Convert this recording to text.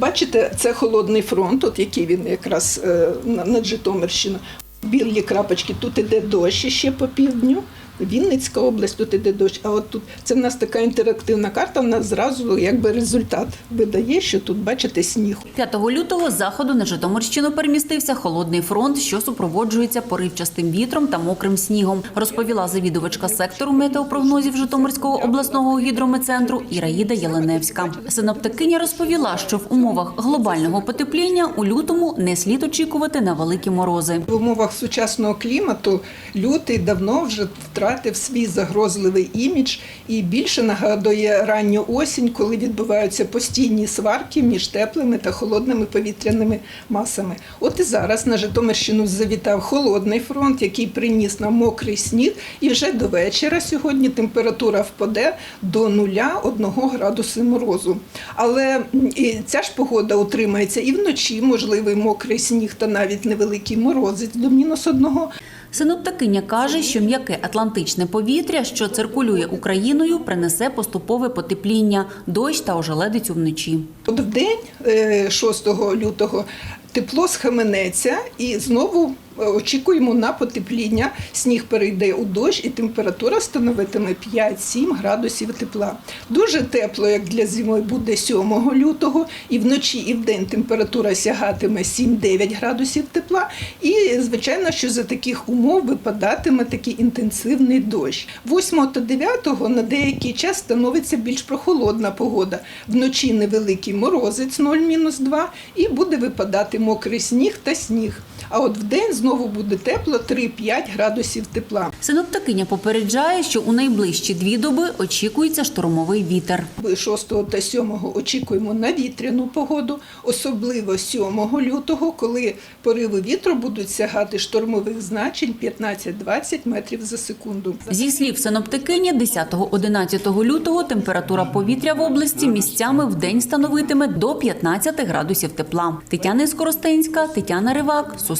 Бачите, це холодний фронт, от який він якраз е, на- над Житомирщиною. Білі крапочки, тут іде дощ ще по півдню. Вінницька область, тут іде дощ. А от тут це в нас така інтерактивна карта. В нас зразу якби результат видає, що тут бачите сніг. 5 лютого з заходу на Житомирщину перемістився холодний фронт, що супроводжується поривчастим вітром та мокрим снігом, розповіла завідувачка сектору метеопрогнозів Житомирського обласного гідрометцентру Іраїда Єленевська. Синоптикиня розповіла, що в умовах глобального потепління у лютому не слід очікувати на великі морози. В умовах сучасного клімату лютий давно вже втратив свій загрозливий імідж і більше нагадує ранню осінь, коли відбуваються постійні сварки між теплими та холодними повітряними масами. От і зараз на Житомирщину завітав холодний фронт, який приніс нам мокрий сніг, і вже до вечора сьогодні температура впаде до нуля 1 градуси морозу. Але ця ж погода утримається і вночі, можливий мокрий сніг та навіть невеликий морозець до мінус одного. Синоптикиня каже, що м'яке атлантичне повітря, що циркулює Україною, принесе поступове потепління, дощ та ожеледицю вночі. От в день е, 6 лютого тепло схаменеться і знову е, очікуємо на потепління. Сніг перейде у дощ і температура становитиме 5-7 градусів тепла. Дуже тепло, як для зими, буде 7 лютого, і вночі, і вдень температура сягатиме 7-9 градусів тепла. І, звичайно, що за таких умов випадатиме такий інтенсивний дощ. 8 та 9 на деякий час становиться більш прохолодна погода. Вночі невеликий морозець 0-2 і буде випадати мокрий сніг та сніг. А от вдень знову буде тепло 3-5 градусів тепла. Синоптикиня попереджає, що у найближчі дві доби очікується штормовий вітер. 6 та 7 очікуємо на вітряну погоду, особливо 7 лютого, коли пориви вітру будуть сягати штормових значень 15-20 метрів за секунду. Зі слів синоптикині, 10-11 лютого температура повітря в області місцями в день становитиме до 15 градусів тепла. Тетяна Скоростенська, Тетяна Ривак, Суспільне,